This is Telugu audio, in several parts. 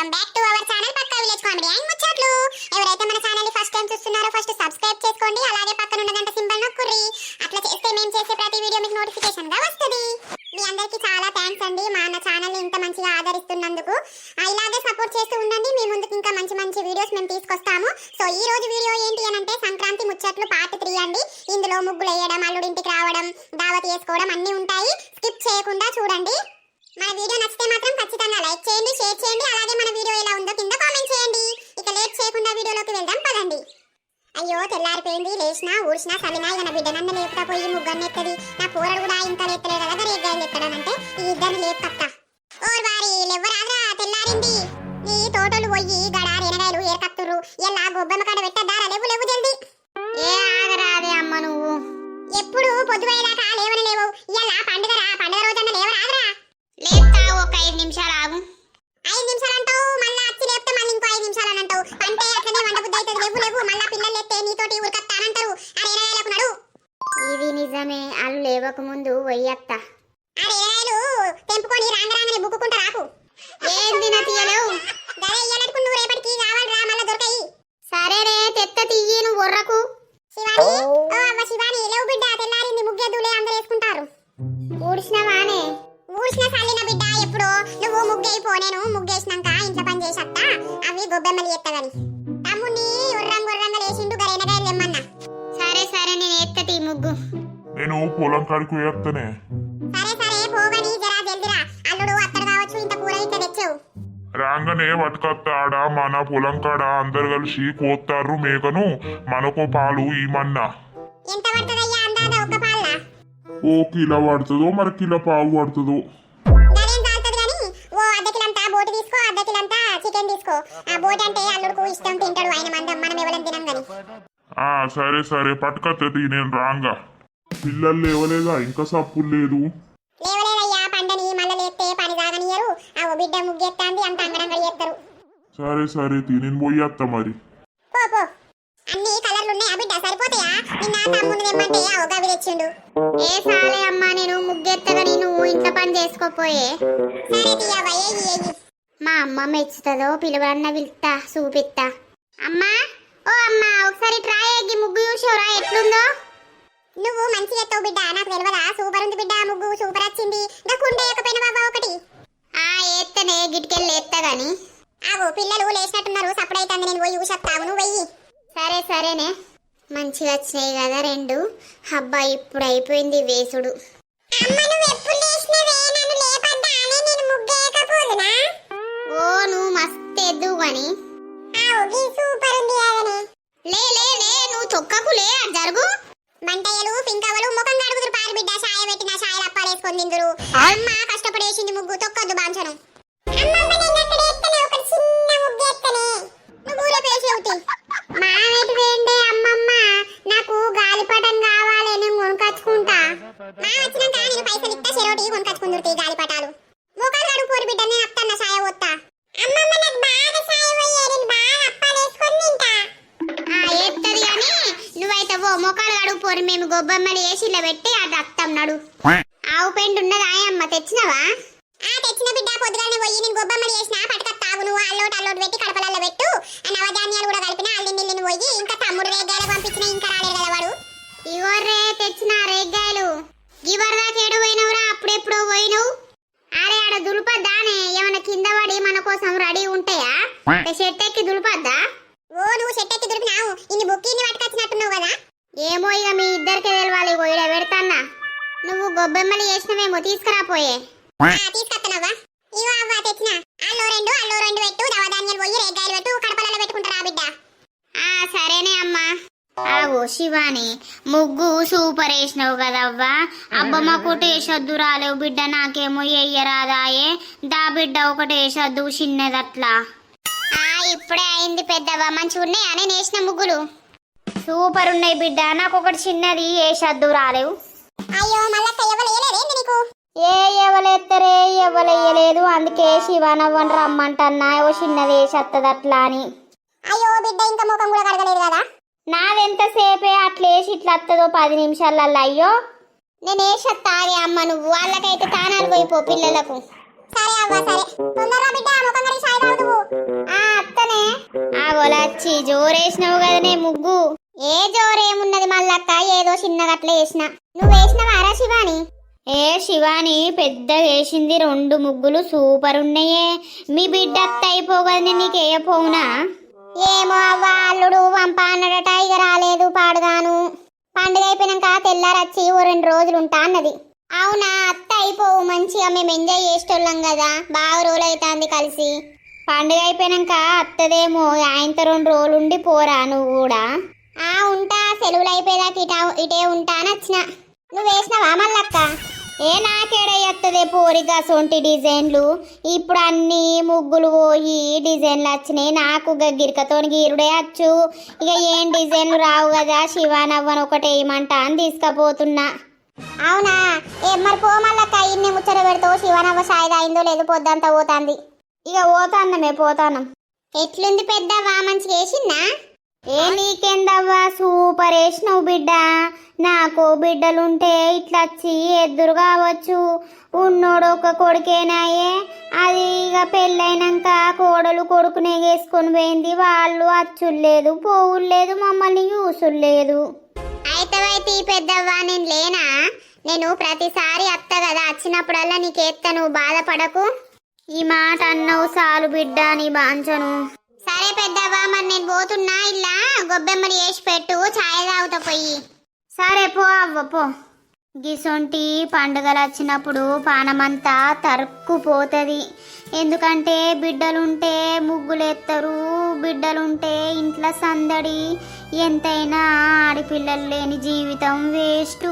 Welcome back to our channel Pakka village comedy. And ముచ్చట్లు. ఎవరైతే మన ఛానల్ని ఫస్ట్ టైం చూస్తున్నారో ఫస్ట్ సబ్స్క్రైబ్ చేసుకోండి. అలాగే లేచినా ఊడ్చినా సవినా ఇక నా బిడ్డ నన్ను లేపుతా పోయి ముగ్గన్ని ఎత్తది. నా కూరడు కూడా ఇంకా లేస్తలేదు కదా రేగాయలు ఎత్తడానంటే ఈ ఇద్దరిని లేపుతా ఓర్ వారి లెవ్వరాదురా తెల్లారింది. నీ తోటలు పోయి గడ రేనగాయలు ఏరకత్తురు ఎలా గొబ్బెమ్మ కాడ పెట్టద్దారా లేవు లేవు జల్ది. ఏ ఆగరాదే అమ్మ నువ్వు. ఎప్పుడు పొద్దుపోయేదాకా లేవని లేవు ఇలా పండుగ రా పండుగ రోజన్న లేవరాదురా. లేపుతా ఒక ఐదు నిమిషాలు ఆగు. ఐదు నిమిషాలు అంటావు మళ్ళీ వచ్చి లేపితే మళ్ళీ ఇంకో ఐదు నిమిషాలు అంటావు. అంటే అట్లనే వంట బుద్ధి అవుతుంది. లేవు లేవు మళ్ళీ పిల్లలు లేస్తే నీతోటి ఉరకత్తానంటారు నిజమే వాళ్ళు లేవక ముందు వయ్యత్త తెంపుకొని రాంగ రాంగనే బుక్కుకుంటా రాకు. ఏంది నా తీయలేవు గరే ఇయ్యాలనుకు నువ్వు రేపటికి కావాలిరా మళ్ళీ దొరకాయి. సరేనే తెత్త తీయి నువ్వు ఒర్రకు. శివాని? ఓ. అవ్వ శివాని లేవు బిడ్డ తెల్లారింది ముగ్గెద్దులే అందరూ వేసుకుంటారు. ఊడిసినవానే ఊడ్చిన చల్లిన బిడ్డ ఎప్పుడో నువ్వు ముగ్గైపో నేను ముగ్గేసినాక ఇంట్లో పని చేసత్తా అవి గొబ్బెమ్మలు ఎత్తగని ఇంత కూర ఇంత తెచ్చావు. రాగానే వతకత్తాడ మన పొలం కాడ అందరు కలిసి కోత్తారు మేకను మనకు పాలు ఈమన్నా పాల ఓ కిలో పడుతుందో మరి కిలో పావు పడుతుందో. సరే సరే పట్టుకత్తది నేను రాంగా. పిల్లలు లేవలేదా ఇంకా సప్పులు లేదు. లేవలేదయ్యా పండని మళ్ళీ లేస్తే పని సాగనియరు ఆ బిడ్డ ముగ్గెత్తాంది అంత అంగడంగా చేస్తారు సరే సరే తిని పోయేత్తా మరి. పో పో. అన్ని కలర్లు ఉన్నాయి. ఆ బిడ్డ సరిపోతాయా? నిన్న తమ్ముడు తెమ్మంటే ఆ ఒక తెచ్చిండు. ఏ సాలే అమ్మా నేను ముగ్గెత్తగని నువ్వు ఇంట్లో పని చేసుకోపోయే. సరే తీయవ్వ ఏయి ఏయి మా అమ్మ మెచ్చుతుందో పిలువన్న పిలుస్తా చూపిస్తా అమ్మా ఓ అమ్మా ఒకసారి ట్రై ముగ్గు చూసావురా ఎట్లుందో? నువ్వు మంచిగా ఎత్తావు బిడ్డ నాకు తెలియదా సూపర్ ఉంది బిడ్డ ముగ్గు సూపర్ వచ్చింది. ఇంకా కుండే ఒక బాబా ఒకటి? ఆ ఎత్తనే గిట్కెళ్ళి ఎత్తా గాని. ఆగు పిల్లలు లేచినట్టున్నారు సప్పుడైతుంది నేను పోయి ఊసత్తావు నువ్వు వెయ్యి. సరే సరేనే. మంచిగా వచ్చినాయి కదా రెండు. అబ్బా ఇప్పుడు అయిపోయింది వేసుడు. అమ్మ నువ్వు ఎప్పుడు ఇస్తా చెరోటి గాలిపటాలు. ముఖాలు కడుగు పోరు బిడ్డ నేను అత్తన్న సాయ పోతా అమ్మమ్మ నాకు బాగా సాయ పోయే బాగా అప్పాలేసుకొని తింటా. ఆ ఎత్తది గాని నువ్వైతే ఓ మొక్కలు కడుగు పోరు మేము గొబ్బమ్మడి ఏసీలో పెట్టి అది అత్తం నడు. ఆవు పెండు ఉన్నదా అమ్మ తెచ్చినవా? ఆ తెచ్చిన బిడ్డ పొద్దుగానే పోయి నేను గొబ్బమ్మడి చేసిన పట్టుక తాగు నువ్వు అల్లోటి అల్లోటి పెట్టి కడపలలో పెట్టు. ఆ నవధాన్యాలు కూడా కలిపిన అల్లి నిల్లిని పోయి ఇంకా తమ్ముడు రేగాయలు పంపించిన ఇంకా రాలేదు కదా వాడు. ఇగోర్రే తెచ్చిన రేగాయలు గివర్ దాకా ఏడు పోయినవురా? పోయినవు అరే ఆడ దులుపద్దానే ఏమైనా కింద పడి మన కోసం రెడీ ఉంటాయా? చెట్టు ఎక్కి దులుపద్దా? ఓ నువ్వు చెట్టెక్కి దొరికినావు ఇన్ని బుక్కిని పట్టుకొచ్చినట్టున్నావు కదా? ఏమో ఇక మీ ఇద్దరికి తెలవాలి పోయిడ పెడతాన్నా. నువ్వు గొబ్బెమ్మలు చేసినవేమో తీసుకురాపోయే. ఆ, తీసుకొస్తున్నావా ఇవో అవ్వ తెచ్చిన. అల్లో రెండు అల్లో రెండు పెట్టు. నవధాన్యాలు పోయి రేగాయలు పెట్టు. కడపలలో పెట్టుకుంటారా బిడ్డ. ఆ సరేనే అమ్మా. ఆగో శివాని ముగ్గు సూపర్ వేసినావు కదవ్వా? అబ్బమ్మ ఒకటి వేసొద్దు రాలేవు బిడ్డ నాకేమో ఎయ్యరాదాయే. దా బిడ్డ ఒకటి వేసొద్దు చిన్నదట్లా. ఆ ఇప్పుడే అయింది పెద్దవా మంచిగా ఉన్నాయా? నేను వేసిన ముగ్గులు. సూపర్ ఉన్నాయి బిడ్డ నాకు ఒకటి చిన్నది వేసొద్దు రాలేవు. అయ్యో మళ్ళా నీకు? ఏ ఎవలెత్తరే ఎవలెయ్యలేదు అందుకే శివానవ్వని రమ్మంటన్నా ఓ చిన్నది వేసత్తది అట్లా అని. అయ్యో బిడ్డ ఇంకా ముఖం కూడా కడగలేదు కదా? నాదెంతసేపే అట్లేసి ఇట్లా వస్తుందో పది నిమిషాలల్లో అయ్యో? నేను వేసత్తాగే అమ్మ నువ్వు వాళ్ళకైతే తానాలు పోయిపో పిల్లలకు. సరే అవ్వ సరే. తొందరగా బిడ్డ జోరేసినావు కదనే ముగ్గు. ఏ జోరేమున్నది మల్లక్క ఏదో చిన్నగా అట్లా వేసిన నువ్వు వేసినవారా శివాని? ఏ శివాని పెద్ద వేసింది రెండు ముగ్గులు సూపర్ ఉన్నాయే. మీ బిడ్డ అత్త అయిపోగదని నీకు వేయపోవునా ఏమో అవ్వ అల్లుడు పంప అన్నడట ఇక రాలేదు పాడుగాను పండుగ అయిపోయినాక తెల్లారచ్చి ఓ రెండు రోజులు ఉంటా అన్నది. అవునా అత్త అయిపోవు మంచిగా మేము ఎంజాయ్ చేసేటోళ్ళం కదా బాగా రోజులు అవుతుంది కలిసి. పండుగ అయిపోయినాక అత్తదేమో ఆయనతో రెండు రోజులు ఉండి పోరా నువ్వు కూడా. ఆ ఉంటా సెలవులు అయిపోయేదాకా ఇట ఇటే ఉంటా అని వచ్చిన నువ్వు వేసినావా మళ్ళక్క? ఏ నాకేడయ్యత్తదే పోరిగా సొంటి డిజైన్లు? ఇప్పుడు అన్ని ముగ్గులు పోయి డిజైన్లు వచ్చినాయి. నాకు గగ్గిరికతో గీరుడే వచ్చు ఇక ఏం డిజైన్లు రావు కదా? శివానవ్వను ఒకటి వేయమంటా అని తీసుకపోతున్నా. అవునా? ఏ మరి పో ఇన్ని ముచ్చట పెడతావు. శివానవ్వ సాయిదా అయిందో లేదు పొద్దంతా పోతాంది. ఇక పోతాన్నమే పోతాను ఎట్లుంది పెద్దవా మంచిగా వేసిందా? ఏ నీకేందవ్వా? సూపర్ వేసినావు బిడ్డ. నాకు బిడ్డలుంటే ఇట్లా వచ్చి ఎదురు కావచ్చు. ఉన్నోడు ఒక కొడుకేనాయే. అది ఇక పెళ్ళైనాక కోడలు కొడుకునే వేసుకొని పోయింది. వాళ్ళు అచ్చులు లేదు పోవులు లేదు మమ్మల్ని యూసులు లేదు అయితే పెద్దవ్వా నేను లేనా? నేను ప్రతిసారి అత్త కదా వచ్చినప్పుడల్లా నీకేత్తా నువ్వు బాధపడకు. ఈ మాట అన్నవు సాలు బిడ్డ నీ బాంచను. సరే పెద్దవ్వా మరి నేను పోతున్నా ఇలా గొబ్బెమ్మడి వేసి పెట్టు ఛాయ్ తాగుతా పోయి. సరే పో అవ్వ పో. గిసొంటి పండుగలు వచ్చినప్పుడు పానమంతా తరుక్కుపోతుంది. ఎందుకంటే బిడ్డలుంటే ముగ్గులేస్తారు బిడ్డలుంటే ఇంట్లో సందడి. ఎంతైనా ఆడపిల్లలు లేని జీవితం వేస్ట్.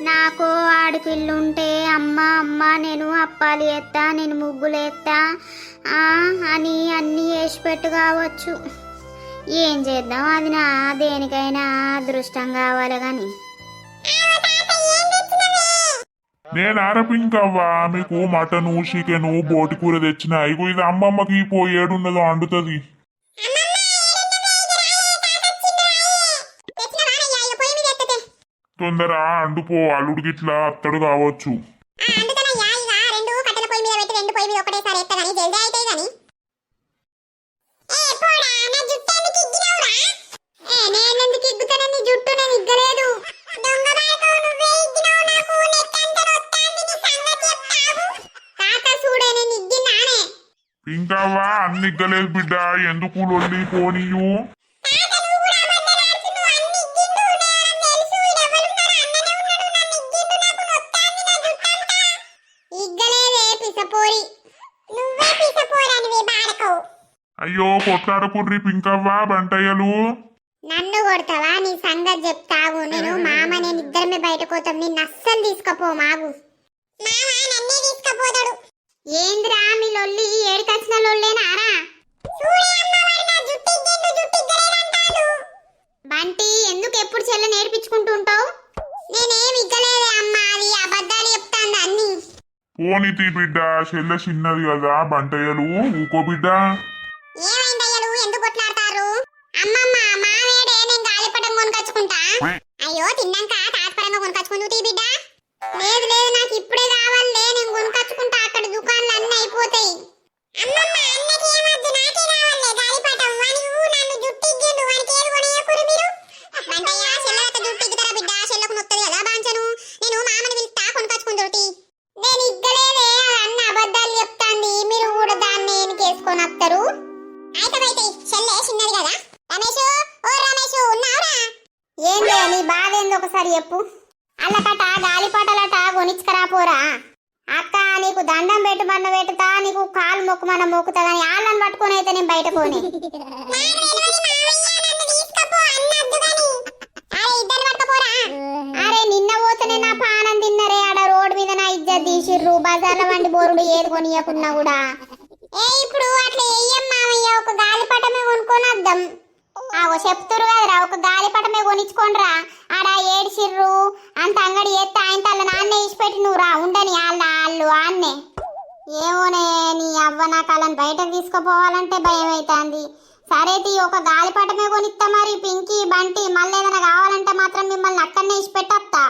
నాకు ఆడపిల్లుంటే అమ్మ అమ్మ నేను అప్పాలు ఎత్తా నేను ముగ్గులు ఎత్తా అని అన్నీ వేసి పెట్టు కావచ్చు. ఏం చేద్దాం? అది నా దేనికైనా అదృష్టం కావాలి కానీ. నేను ఆరపింకవ్వా మీకు మటను చికెను బోటి కూర తెచ్చిన. ఇగో ఇది అమ్మమ్మకి పోయేడున్నదో అండుతుంది. సంగతి చెప్తావు. తాత చూడే నేను ఇగ్గినానే ఇంకవ్వా అన్ని ఇగ్గలేదు బిడ్డ ఎందుకు లొల్లి పోనీయు? అయ్యో కొట్లాడకుర్రి పింకవ్వా బంటయ్యలు. నన్ను కొడతావా? నీ సంగతి చెప్తావు. నేను మామ నేను ఇద్దరమే బయటకు పోతాం. నిన్ను అస్సలు తీసుకపో మాగు. మామ నన్నే తీసుకపోతాడు. ఏంద్రా మీ లొల్లి? ఏడికొచ్చిన లొల్లేనారా బంటి ఎందుకు ఎప్పుడు చెల్ల నేర్పించుకుంటూ ఉంటావు? నేనేం ఇగ్గలేదే అమ్మా. అది అబద్ధాలు చెప్తాంది అన్ని. పోనీతి బిడ్డ చెల్ల చిన్నది కదా బంటయ్యలు. ఊకో బిడ్డ. మొక్కుమన్న మొక్కుతా కానీ వాళ్ళని పట్టుకొని అయితే నేను బయట పోని. అరే నిన్న పోతేనే నా పానం తిన్నరే ఆడ రోడ్ మీద నా ఇజ్జత్ తీసిర్రు. బజార్ల బోరుడు ఏది కొనియకున్నా కూడా. ఏ ఇప్పుడు అట్లా వెయ్యం మామయ్య ఒక గాలిపటమే కొనుక్కొని వద్దాం ఆగో చెప్తురు కదరా. ఒక గాలిపటమే కొనిచ్చుకోనరా ఆడ ఏడిసిర్రు అంత అంగడి ఎత్తే ఆయన తల్ల నాన్నే ఇచ్చిపెట్టి నువ్వు రా ఉండని వాళ్ళ వాళ్ళు ఆన్నే. ఏమోనే నీ అవ్వ నా కాళ్ళని బయటకు తీసుకుపోవాలంటే భయం అవుతుంది సరే తీ ఒక గాలిపటమే కొనిస్తా మరి పింకీ బంటి మళ్ళీ ఏదైనా కావాలంటే మాత్రం మిమ్మల్ని అక్కడనే ఇచ్చి పెట్టొస్తా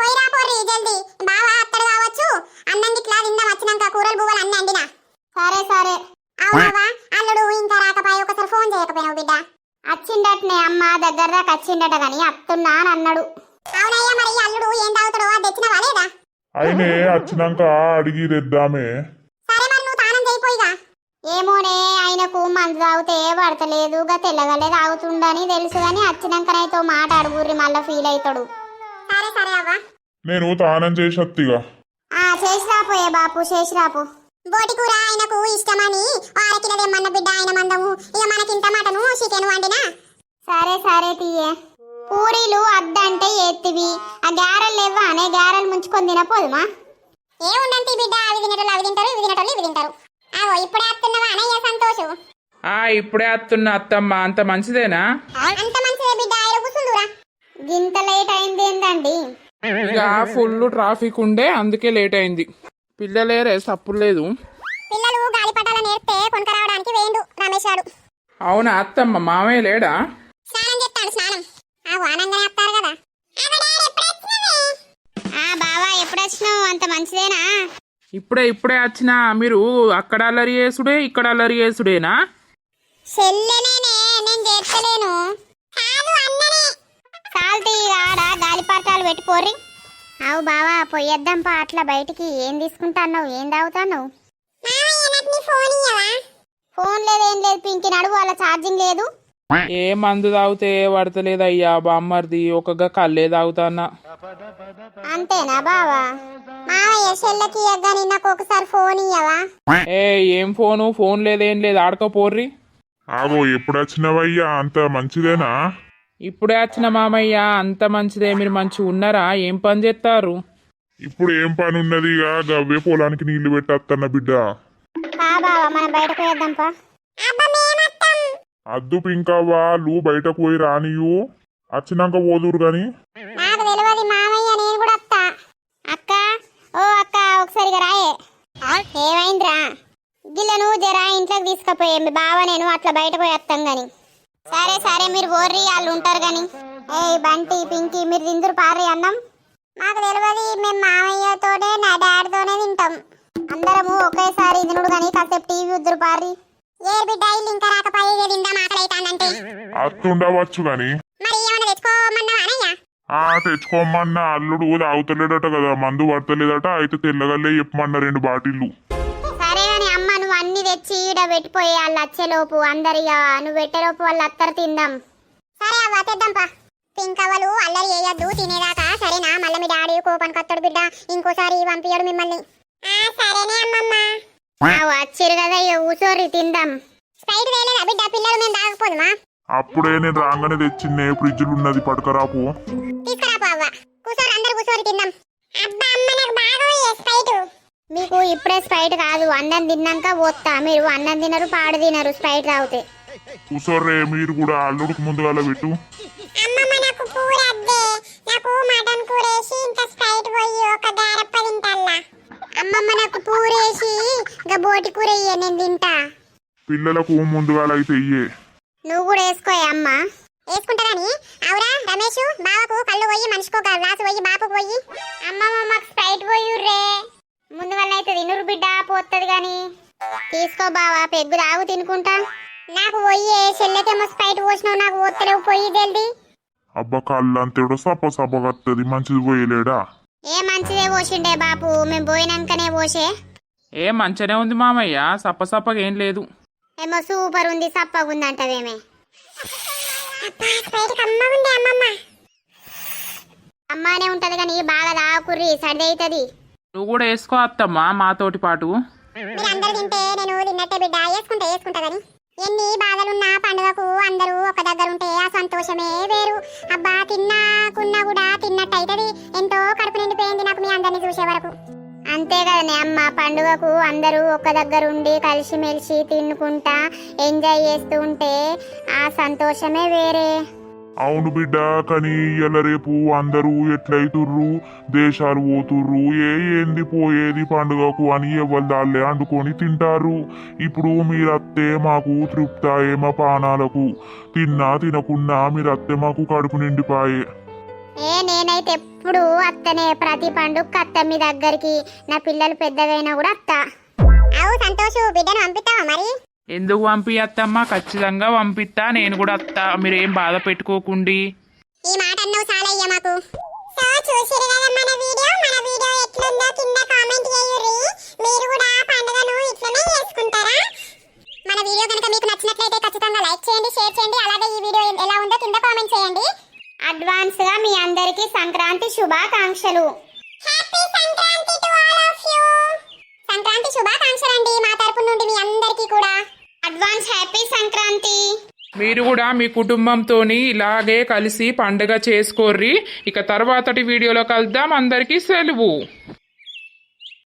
పోయిరా పోరి జల్దీ. బావా అత్తడు కావచ్చు. అన్నం గిట్లా తిందాం వచ్చినాక కూరలు బువ్వలు అన్నీ అండినా. సరే సరే. అవునవా తీసుకురాకపోయినావు బిడ్డ. వచ్చిండటనే అమ్మ దగ్గర దాకా వచ్చిండట గాని అత్తున్నా అని అన్నాడు. అవునయ్యా మరి అల్లుడు ఏం తాగుతాడో అది తెచ్చినవా లేదా? అయినే వచ్చినాక అడిగి చేయిపోయిగా ఏమోనే ఆయనకు మందు తాగితే పడతలేదు గా తెల్లగలే తాగుతుండని తెలుసు గాని వచ్చినాకనైతే మాట అడుగుర్రి మళ్ళా ఫీల్ అవుతాడు సరే సరే అవ్వ. నేను తానం చేసత్తిగా ఆ చేసిరాపోయే బాపు చేసిరాపు బోటి కూర ఆయనకు ఇష్టమని వారకిన తెమ్మన్న బిడ్డ ఆయన మందము. ఇక మనకింత మటను చికెన్ వండినా? సరే సరే తీయే. పూరీలు అద్దంటే ఎత్తివి ఆ గారెలు లేవా అనే గారెలు ముంచుకొని తినపోదుమా ఏ ఉండంతి బిడ్డ? అవి తినేటోళ్ళు అవి తింటారు ఇవి తినేటోళ్ళు ఇవి తింటారు. అవో ఇప్పుడే వస్తున్నావా అనయ్య సంతోషు. ఆ ఇప్పుడే వస్తున్న అత్తమ్మ అంత మంచిదేనా? అంత మంచిదే బిడ్డ ఆయన కూర్చుందురా గింత లేట్ అయింది ఏందండి? ఇక ఫుల్ ట్రాఫిక్ ఉండే అందుకే లేట్ అయింది. పిల్లలేరే సప్పుడు లేదు. పిల్లలు గాలిపటాల నేర్పితే కొనుకరావడానికి వేయండు రమేష్ గారు అవునా అత్తమ్మ? మామయ్య లేడా? స్నానం చెప్తాడు స్నానం. వానంగానే వస్తారు కదా. ఆ బావా ఎప్పుడు వచ్చినావు అంత మంచిదేనా? ఇప్పుడే ఇప్పుడే వచ్చినా మీరు అక్కడ అల్లరి చేసుడే ఇక్కడ అల్లరి చేసుడేనా? చెల్లెనేనే నేను చేస్తలేను కాదు అన్ననే. సాల్తీ ఆడ గాలిపటాలు పెట్టిపోర్రి అవు బావా పోయేద్దాం పా. అట్లా బయటికి ఏం తీసుకుంటాన్నావు? ఏం తాగుతావు మామయ్య నాకు నీ ఫోన్ లేదు ఏం లేదు. పింకి నడువు వాళ్ళ ఛార్జింగ్ లేదు. ఏ మందు తాగితే పడతలేదు అయ్యా బామ్మర్ది ఒక కళ్ళే తాగుతానా అంతేనా బావా? మామయ్య చెల్లెకి ఇయ్యగాని నాకు ఒకసారి ఫోన్ ఇయ్యవా? ఏ ఏం ఫోను? ఫోన్ లేదేం లేదు. ఆడకపోర్రి. ఆగో ఎప్పుడు వచ్చినవయ్యా? అంత మంచిదేనా? ఇప్పుడే వచ్చిన మామయ్య అంత మంచిదే. మీరు మంచిగా ఉన్నారా? ఏం పని చేస్తారు? ఇప్పుడు ఏం పని ఉన్నది ఇక? గవ్వే పొలానికి నీళ్ళు పెట్టేస్తున్న బిడ్డ. బావా మనం బయటకు వేద్దాం పా. అద్దు పింకవ్వా వాళ్ళు బయటకు పోయి రానియు. వచ్చినాక పోదురు గాని. నాకు తెలియదు మామయ్య నేను కూడా వస్తా. అక్క ఓ అక్క ఒకసారి రాయే. ఏమైందిరా? గిల్లను జరా ఇంట్లోకి తీసుకుపోయే. మీ బావ నేను అట్లా బయట పోయి వస్తాం గాని. సరే సరే మీరు ఓర్రి వాళ్ళు ఉంటారు గాని. ఏ బంటి పింకి మీరు తిందురు పారి అన్నం. మాకు తెలియదు మేము మామయ్యతోనే నా డాడీతోనే తింటాం. అందరము ఒకేసారి తినుడు కానీ కాసేపు టీవీ ఉద్దురు పారి ఏ బిడ్డ ఇల్లు ఇంకా రాకపోయి అవుతాందంటే అత్తుండవచ్చు గాని. మరి ఏమన్నా తెచ్చుకోమన్నావా అనయ్య? ఆ తెచ్చుకోమన్న. అల్లుడు తాగుతలేడట కదా మందు పడతలేదట అయితే తెల్లగల్లే చెప్పమన్న రెండు బాటిల్లు సరే గాని అమ్మ నువ్వు అన్ని తెచ్చి ఈడ పెట్టిపోయి వాళ్ళు వచ్చేలోపు అందరిగా నువ్వు పెట్టేలోపు వాళ్ళు అత్తరు తిందాం. సరే అవ్వ తెద్దాంపా అల్లరి చేయొద్దు తినేదాకా. సరేనా? మళ్ళీ మీ డాడీ కోపం కత్తడు బిడ్డ. ఇంకోసారి పంపించడు మిమ్మల్ని. సరేనే అమ్మమ్మ. ఆ వచ్చిరు కదా ఇక కూర్చోర్రి తిందాం. స్ప్రైట్ వేయలేదా బిడ్డ? పిల్లలు మేము తాగకపోదుమా? అప్పుడే నేను రాగానే తెచ్చిందే ఫ్రిడ్జ్లు ఉన్నది పడకరాపు. తీసుకురాపో అవ్వ. కూర్చోరు అందరు కూర్చోరు తిందాం. అబ్బా అమ్మ నాకు బాగా స్ప్రైట్. మీకు ఇప్పుడే స్ప్రైట్ కాదు అన్నం తిన్నాక పోతా. మీరు అన్నం తినరు పాడు తినరు స్ప్రైట్ తాగితే. కూసోర్రే మీరు కూడా అల్లుడికి ముందుగాల పెట్టు. అమ్మమ్మ నాకు కూర అద్దే నాకు మటన్ కూర వేసి ఇంకా స్ప్రైట్ పోయి ఒక గారప్ప తింటల్లా. అమ్మమ్మ నాకు పూరేసి ఇంకా బోటి కూర ఇయ్య నేను తింటా. పిల్లలకు ముందుగాల అయితే ఇయ్యే. నువ్వు కూడా వేసుకోయే అమ్మ. వేసుకుంటారని అవురా రమేష్ బావకు కళ్ళు పోయి మనిషికి గ్లాసు పోయి బాపు పోయి. అమ్మమ్మ మాకు స్ప్రైట్ పోయుర్రే. ముందు వల్ల అయితే తినురు బిడ్డ పోతుంది గాని తీసుకో బావా పెగ్గు తాగు తినుకుంటా. నాకు పోయి చెల్లెకేమో స్ప్రైట్ పోసినావు నాకు ఒత్తలేవు పోయి జల్ది. అబ్బా కళ్ళు అంతేడో సప్ప కత్తది మంచిది పోయలేడా? ఏ మంచిదే పోసిండే బాపు? మేము పోయినాకనే పోసే ఏ మంచిగానే ఉంది మామయ్య. సప్ప సప్పగా ఏం లేదు. ఏమో సూపర్ ఉంది సప్పగా ఉంది అంటవేమే అమ్మానే ఉంటది కానీ బాగా తాగుకుర్రి సర్ది అవుతుంది నువ్వు కూడా వేసుకో అత్తమ్మ మాతోటి పాటు. మీరందరూ తింటే నేను తిన్నట్టే బిడ్డ. వేసుకుంటా వేసుకుంటా కానీ. ఎన్ని బాధలున్నా పండుగకు అందరూ ఒక దగ్గర ఉంటే ఆ సంతోషమే వేరు. అబ్బా తిన్నాకున్నా కూడా తిన్నట్టయితది. ఎంతో కడుపు నిండిపోయింది నాకు మీ అందరిని చూసే వరకు. అంతే కదనే అమ్మ పండుగకు అందరూ ఒక దగ్గర ఉండి కలిసిమెలిసి తినుకుంటా ఎంజాయ్ చేస్తూ ఉంటే ఆ సంతోషమే వేరే. అవును బిడ్డ కానీ ఇయ్యాల రేపు అందరూ ఎట్లయితుర్రు? దేశాలు పోతుర్రు? ఏ ఏంది పోయేది పండుగకు అని ఎవరిదాళ్ళే అండుకొని తింటారు ఇప్పుడు మీరత్తే మాకు తృప్తాయే మా పానాలకు. తిన్నా తినకున్నా మీరత్తే మాకు కడుపు నిండిపాయే. ఏ నేనైతే ఎప్పుడు అత్తనే. ప్రతి పండుగ అత్త మీ దగ్గరికి. నా పిల్లలు పెద్దగైనా కూడా అత్త. అవు సంతోషు బిడ్డను పంపిస్తావా మరి? ఎందుకు పంపియత్తమ్మా ఖచ్చితంగా పంపిస్తా నేను కూడా అత్తా. మీరేం బాధ పెట్టుకోకుండి. ఈ మాట అన్నావు చాలయ్య మాకు. సో చూసిరు కదా మన వీడియో? మన వీడియో ఎట్లుందో కింద కామెంట్ చేయుర్రి. మీరు కూడా పండుగను ఇట్లనే చేసుకుంటారా? మన వీడియో కనుక మీకు నచ్చినట్లయితే ఖచ్చితంగా లైక్ చేయండి షేర్ చేయండి. అలాగే ఈ వీడియో ఎలా ఉందో కింద కామెంట్ చేయండి. అడ్వాన్స్గా మీ అందరికి సంక్రాంతి శుభాకాంక్షలు happy Sankranti to all of you Sankranti శుభాకాంక్షలు అండి మా తరపు నుండి మీ అందరికీ కూడా అడ్వాన్స్ హ్యాపీ సంక్రాంతి మీరు కూడా మీ కుటుంబంతోని ఇలాగే కలిసి పండుగ చేసుకోర్రి. ఇక తర్వాతటి వీడియోలో కలుద్దాం. అందరికీ సెలవు.